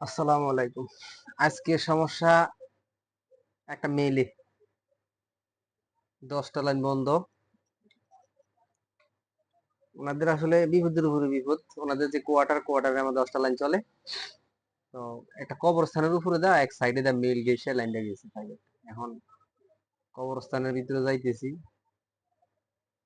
আসসালামু আলাইকুম। আজকে সমস্যা, একটা দশটা লাইন বন্ধ। ওনাদের আসলে বিপদের উপরে বিপদ। ওনাদের যে কোয়ার্টার কোয়ার্টারে আমার দশটা লাইন চলে। তো একটা কবরস্থানের উপরে দা, এক সাইডে দা গেছে লাইনটা গেছে। এখন কবরস্থানের ভিতরে যাইতেছি।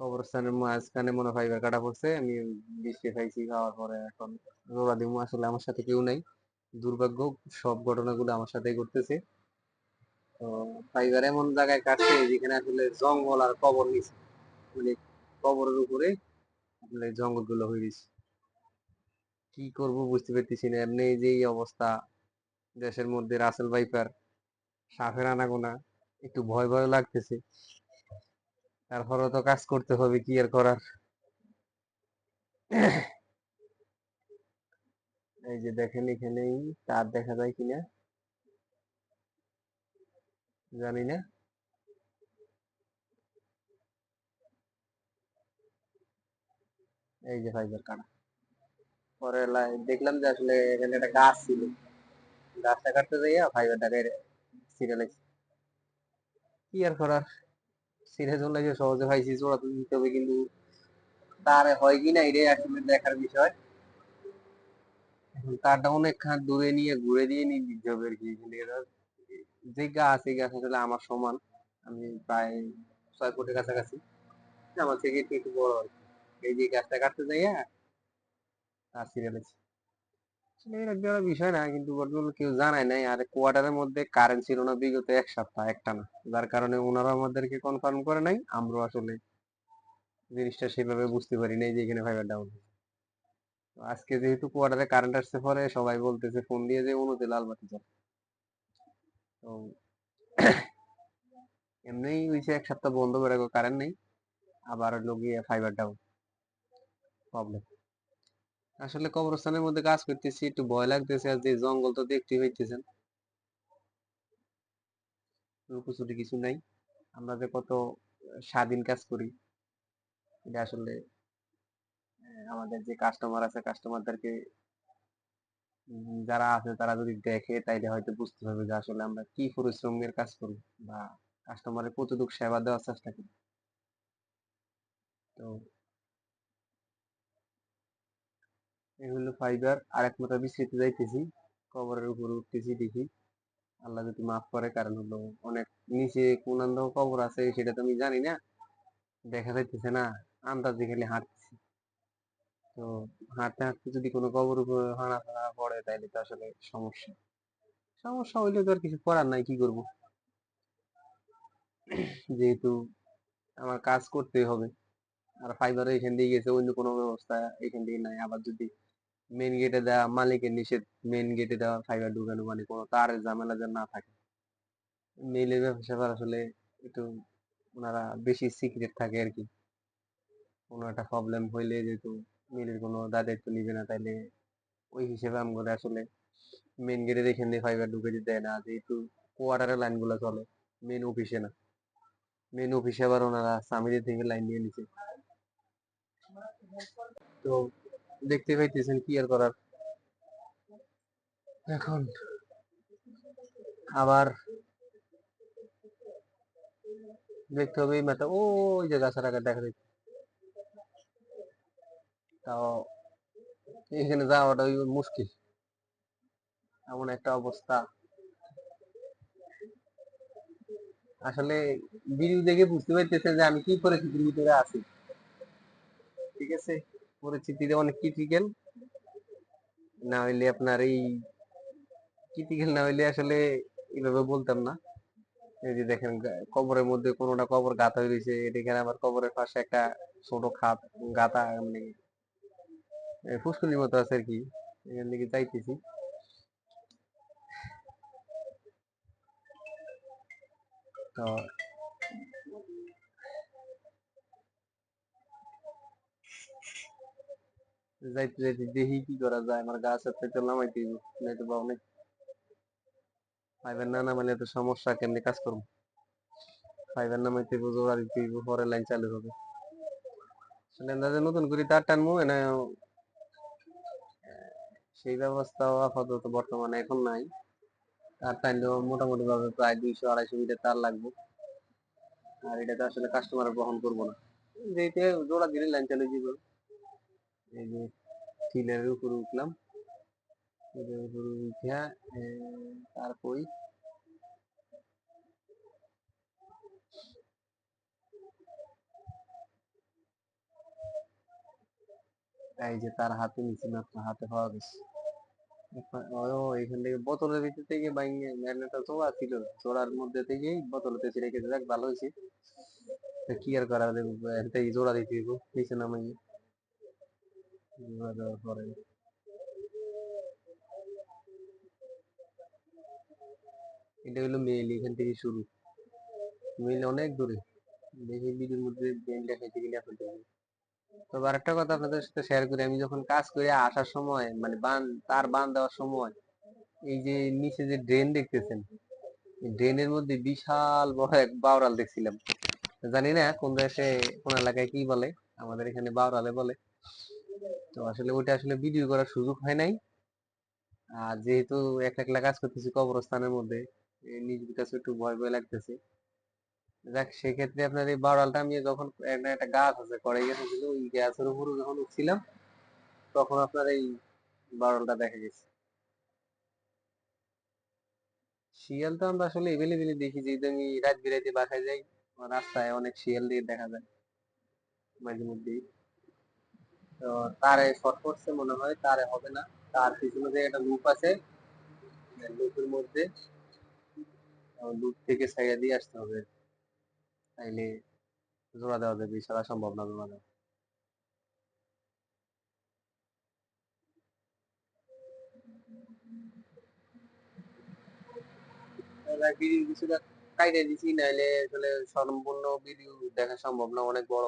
কবরস্থানের মাঝখানে মনে হয় কাটা পড়ছে। আমি বৃষ্টি খাইছি, খাওয়ার পরে এখন রোড়া দিমু। আসলে আমার সাথে কেউ নাই। দুর্ভাগ্য, সব ঘটনাগুলো আমার সাথেই ঘটতেছে। তো ফাইবার এমন জায়গায় কাটছে যেখানে আসলে জঙ্গল আর কবর নিছে। মানে কবরের উপরে আসলে জঙ্গলগুলো হয়ে গেছে। কি করব বুঝতে পারতেছি না। এমনি যে এই অবস্থা, দেশের মধ্যে রাসেল ভাইপার, সাফের আনাগোনা, একটু ভয় ভয় লাগতেছে। তারপরে তো কাজ করতে হবে, কি আর করার? এই যে দেখেন এখানেই, তার দেখা যায় কিনা? জানি না। এই যে ফাইবার কাটা। পরে দেখলাম যে আসলে এখানে একটা গাছ ছিল। গাছটা কাটতে যাইয়া ফাইবারটাকে ছিঁড়ে লাগছে কি আর করার? ছিঁড়ে চলে যে সহজে পাইছি জোড়া দিতে হবে কিন্তু, তার হয় কিনা এটাই আসলে দেখার বিষয়। তারটা অনেক খান দূরে নিয়ে ঘুরে দিয়ে নিয়ে দিতে হবে আর কি। যে গাছ, এই গাছ আসলে আমার সমান। আমি প্রায় ছয় ফুটের কাছাকাছি। আমার থেকে একটু একটু বড় আর এই যে গাছটা কাটতে যাইয়া তার ছিঁড়ে একটা বিষয় না, কিন্তু বর্তমানে কেউ জানায় নাই। আর কোয়ার্টারের মধ্যে কারেন্ট ছিল না, বিগত এক সপ্তাহ, একটা না। যার কারণে ওনারা আমাদেরকে কনফার্ম করে নাই। আমরা আসলে জিনিসটা সেভাবে বুঝতে পারি নাই যে এখানে ফাইবার ডাউন আজকে যেহেতু কোয়ার্টারে কারেন্ট আসছে পরে সবাই বলতেছে ফোন দিয়ে যে অনুতে লাল বাতি চল তো এমনি হয়েছে এক সপ্তাহ বন্ধ করে কারেন্ট নেই, আবার হলো ফাইবার ডাউন প্রবলেম আসলে কবরস্থানের মধ্যে কাজ করতেছি, একটু ভয় লাগতেছে আর যে জঙ্গল তো দেখতে হইতেছেন লুকোচুরি কিছু নাই, আমরা যে কত স্বাধীন কাজ করি, এটা আসলে আমাদের যে কাস্টমার আছে কাস্টমারদেরকে যারা আছে তারা যদি দেখে তাইলে হয়তো বুঝতে পারবে যে আসলে আমরা কি পরিশ্রমের কাজ করি বা কাস্টমারের কতটুকু সেবা দেওয়ার চেষ্টা করি। তো এই হলো ফাইবার আর এক মাথা বিস্তৃত যাইতেছি, কবরের উপরে উঠতেছি দেখি। আল্লাহ যদি মাফ করে, কারণ হলো অনেক নিচে কোন কবর আছে সেটা তো আমি জানি না। দেখা যাইতেছে না, আন্দাজে খালি হাঁটতেছি। তো হাঁটতে হাঁটতে যদি কোনো কবর উপর হানা ফানা পড়ে, তাইলে তো আসলে সমস্যা। সমস্যা হইলে তো আর কিছু করার নাই, কি করব? যেহেতু আমার কাজ করতেই হবে। আর ফাইবারে এখান দিয়ে গেছে, অন্য কোনো ব্যবস্থা এখান দিয়ে নাই। আবার যদি মেন গেটে দেওয়া, মালিকের নিষেধ মেন গেটে দেওয়া ফাইবার ঢুকানো মানে কোনো তারের ঝামেলা যেন না থাকে। মেইলের ব্যবসা আসলে একটু ওনারা বেশি সিক্রেট থাকে আর কি। কোনো একটা প্রবলেম হইলে যেহেতু মেলের কোনো দায়িত্ব নিবে না, তাইলে ওই হিসেবে আমগুলো আসলে মেন গেটের এখান দিয়ে ফাইবার ঢুকে দিতে দেয় না, যেহেতু কোয়ার্টারের লাইনগুলো চলে মেন অফিসে না। মেন অফিসে আবার ওনারা সামিরের থেকে লাইন নিয়ে নিছে। তো দেখতে পাইতেছেন কি আর করার। এখন আবার দেখতে হবে এই মাথা ওই যে গাছের আগে দেখা যাচ্ছে। তাও এখানে যাওয়াটা মুশকিল। এমন একটা অবস্থা। আসলে ভিডিও দেখে বুঝতে পারতেছে যে আমি কি পরিস্থিতির ভিতরে আছি। ঠিক আছে? পরিস্থিতিতে অনেক ক্রিটিক্যাল না হইলে আপনার এই ক্রিটিক্যাল না হইলে আসলে এইভাবে বলতাম না। এই যে দেখেন কবরের মধ্যে কোনোটা কবর গাঁথা হয়ে রয়েছে এখানে আবার কবরের পাশে একটা ছোট খাত গাঁথা মানে ফুসকুনির মতো আছে আর কি। এখান থেকে যাইতেছি। তো, যাইতে যাইতে দেখি কি করা যায়। আমার গাছ আছে তো নামাইতে নয়তো বা অনেক ফাইবার না, নামাইলে তো সমস্যা, কেমনে কাজ করব? ফাইবার নামাইতে জোড়া দিতে পরে লাইন চালু হবে। নতুন করে তার টানবো না সেই ব্যবস্থাও আপাতত বর্তমানে এখন নাই। তার টাইলেও মোটামুটি ভাবে প্রায় দুইশো, আড়াইশো মিটার তার লাগবে। আর এটা তো আসলে কাস্টমার বহন করব না। জোড়া দিলে লাইন চালিয়ে দিব। এই যে টিলের উপরে উঠলাম। টিলের উপরে উঠা এই যে তার হাতে নিচে মাত্র হাতে পাওয়া গেছে। এখান থেকে বোতলের ভিতর থেকে বাইঙে ম্যাগনেটটা জোড়া ছিল মধ্যে দিলে ভালো হয়েছে। কি আর করা এর থেকে জোড়া দিতে নামাইয়ে জোড়া দেওয়ার পরে। এটা হলো মেল এখান থেকে শুরু। মেল অনেক দূরে। দেখি ভিডিওর মধ্যে বেল দেখাইতে গেলে আপনাদের। তবে আরেকটা কথা আপনাদের সাথে শেয়ার করি, আমি যখন কাজ করে আসার সময় মানে বান, তার বান দেওয়ার সময়, এই যে নিচে যে ড্রেন দেখতেছেন ড্রেনের মধ্যে বিশাল বড় এক বাউরাল দেখছিলাম। জানি না কোন দেশে, কোন এলাকায় কি বলে, আমাদের এখানে বাউরালে বলে। তো আসলে ওইটা আসলে ভিডিও করার সুযোগ হয় নাই। আর যেহেতু এক একলা কাজ করতেছি কবরস্থানের মধ্যে নিজের কাছে একটু ভয় ভয় লাগতেছে। যাক, সেক্ষেত্রে আপনার এই বাউরালটা আমি যখন একটা গাছ আছে করে গেছে ওই গাছের উপরে যখন উঠছিলাম, তখন আপনার এই বাউরালটা দেখা গেছে। শিয়াল তো আমরা আসলে এভেলেবেলি দেখি, যেহেতু আমি রাত বিরাইতে বাসায় যাই, রাস্তায় অনেক শিয়াল দিয়ে দেখা যায়, মাঝে মধ্যেই। তো তারে শর্ট করছে, মনে হয় তারে হবে না, তার পিছনে যে একটা লুপ আছে লুপের মধ্যে লুপ থেকে সাইডে দিয়ে আসতে হবে তাইলে জোড়া দেওয়া যাবে ছাড়া সম্ভব না জোড়া দেওয়া। দেখা সম্ভব না, অনেক বড়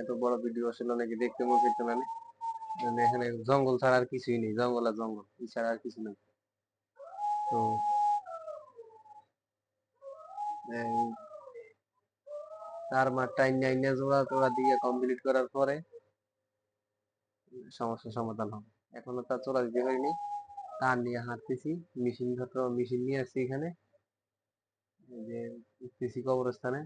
এত বড় ভিডিও দেখতে মন মানে এখানে জঙ্গল ছাড়া আর কিছুই নেই, জঙ্গল আর জঙ্গল, এছাড়া আর কিছু নেই। তো তার মাঠ টাইম নাইনে জোড়া টোড়া দিয়ে কমপ্লিট করার পরে সমস্যার সমাধান হবে। এখনও তার চোরা দিতে পারিনি। তার নিয়ে হাঁটতেছি মেশিন যত মেশিন নিয়ে আসছি এখানে। যে উঠতেছি কবরস্থানে।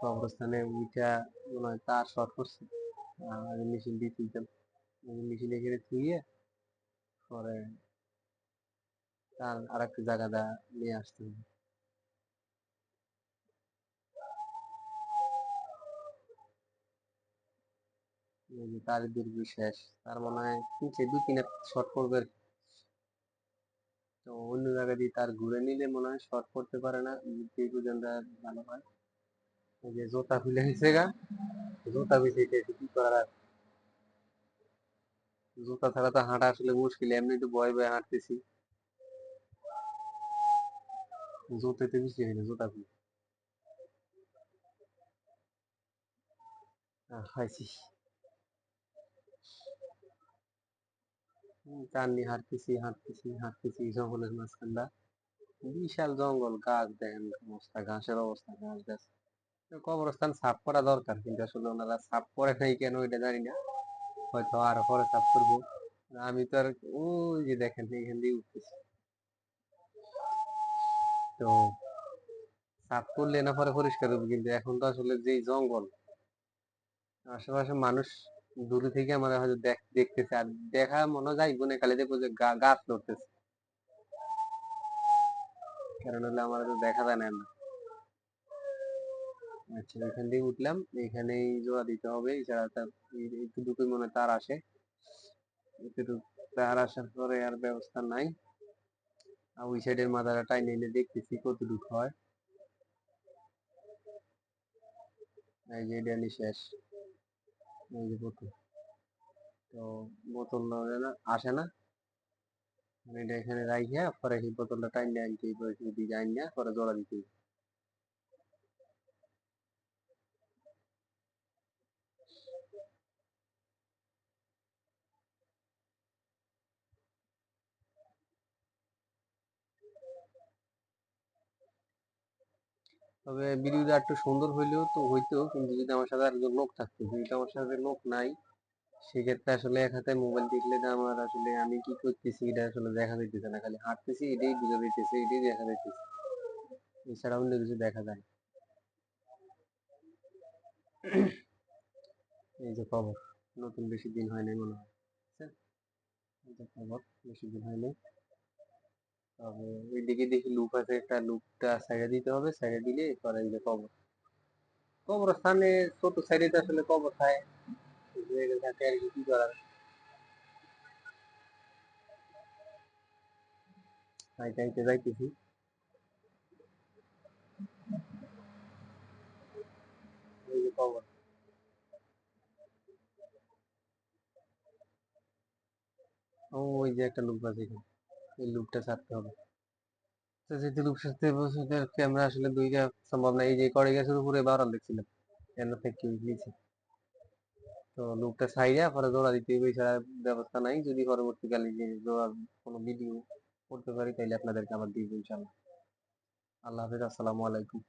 কবরস্থানে উইটা মনে হয় তার শর্ট করছে। আর মেশিন দিয়ে তুলতাম মেশিন এখানে থুইয়ে পরে তার আর একটা জায়গাটা নিয়ে আসতে হবে। তার দীর্ঘ শেষ তার মনে হয় নিচে দু তিন শর্ট করবে তো অন্য জায়গা দিয়ে তার ঘুরে নিলে মনে হয় শর্ট করতে পারে না। পর্যন্ত ভালো হয়। যে জোতা খুলে গেছে গা। জুতা বিছিয়ে কি করার জুতা ছাড়া তো হাঁটা আসলে মুশকিল, এমনি তো ভয় ভয়ে হাঁটতেছি। জুতাতে বেশি হয় না, জুতা খাইছি। নিয়ে হাঁটতেছি হাঁটতেছি হাঁটতেছি, জঙ্গলের মাঝখানটা। বিশাল জঙ্গল, গাছ দেখেন অবস্থা, ঘাসের অবস্থা, ঘাস, গাছ। কবরস্থান সাফ করা দরকার, কিন্তু আসলে ওনারা সাফ করে নাই কেন, এটা জানি না। হয়তো আরও পরে সাফ করব আমি তো আর ওই যে দেখেন এখান দিয়ে উঠতেছি। তো সাফ করলে না পরে পরিষ্কার হবে, কিন্তু এখন তো আসলে যেই জঙ্গল, আশেপাশে মানুষ দূরে থেকে আমরা হয়তো দেখ- দেখতেছে। আর দেখা মনে যায় গুনে খালি দেখব যে গাছ লড়তেছে কারণ হলে আমার তো দেখা যায় না। আচ্ছা এখান দিয়ে উঠলাম। এখানেই জোড়া দিতে হবে। এছাড়া তার এই- একটু দুটো মনে তার আসে। তার আসার পরে আর ব্যবস্থা নাই। আর ওই সাইডের মাথাটা টাইনে এনে দেখতেছি কতটুকু হয়। এই যে নিয়ে শেষ। এই যে বোতল। তো বোতল না, আসে না। এটা এখানে রাখিয়া পরে সেই বোতলটা টাইনে আনতে ডিজাইন নিয়ে পরে জোড়া দিতে তবে ভিডিওটা একটু সুন্দর হইলেও তো হইতো কিন্তু যদি আমার সাথে একজন লোক থাকতো যেহেতু আমার সাথে লোক নাই, সেক্ষেত্রে আসলে এক হাতে মোবাইল দেখলে তো আমার আসলে আমি কি করতেছি, এটা আসলে দেখা যাইতেছে না। খালি হাঁটতেছি, এটাই বুঝা যাইতেছে, এটাই দেখা যাইতেছে। এছাড়া অন্য কিছু দেখা যায় না। এই যে খবর, নতুন বেশি দিন হয় নাই মনে হয়। যে খবর, বেশি দিন হয় নাই। তবে ওইদিকে দেখি লুক আছে, একটা লুকটা সাইডে দিতে হবে সাইডে দিলে পরে এই যে কবর। কবরস্থানে ছোট সাইডে আসলে কবর খায় থাকে আর কি করার? হাইতে যাইতেছি এই যে কবর। ওই যে একটা লুক আছে এখানে। এই লুপটা ছাড়তে হবে। তো যেহেতু লুপ ছাড়তে বছর ক্যামেরা আসলে দুইটা সম্ভব না। এই যে করে গেছে উপরে বারাল দেখছিলাম কেন থেকে নিচে তো লুকটা সাইডে পরে জোড়া দিতে হবে এছাড়া ব্যবস্থা নাই। যদি পরবর্তীকালে যে জোড়া কোনো ভিডিও করতে পারি তাহলে আপনাদেরকে আবার দিয়ে ইনশাল্লাহ আল্লাহ হাফিজ, আসসালামু আলাইকুম।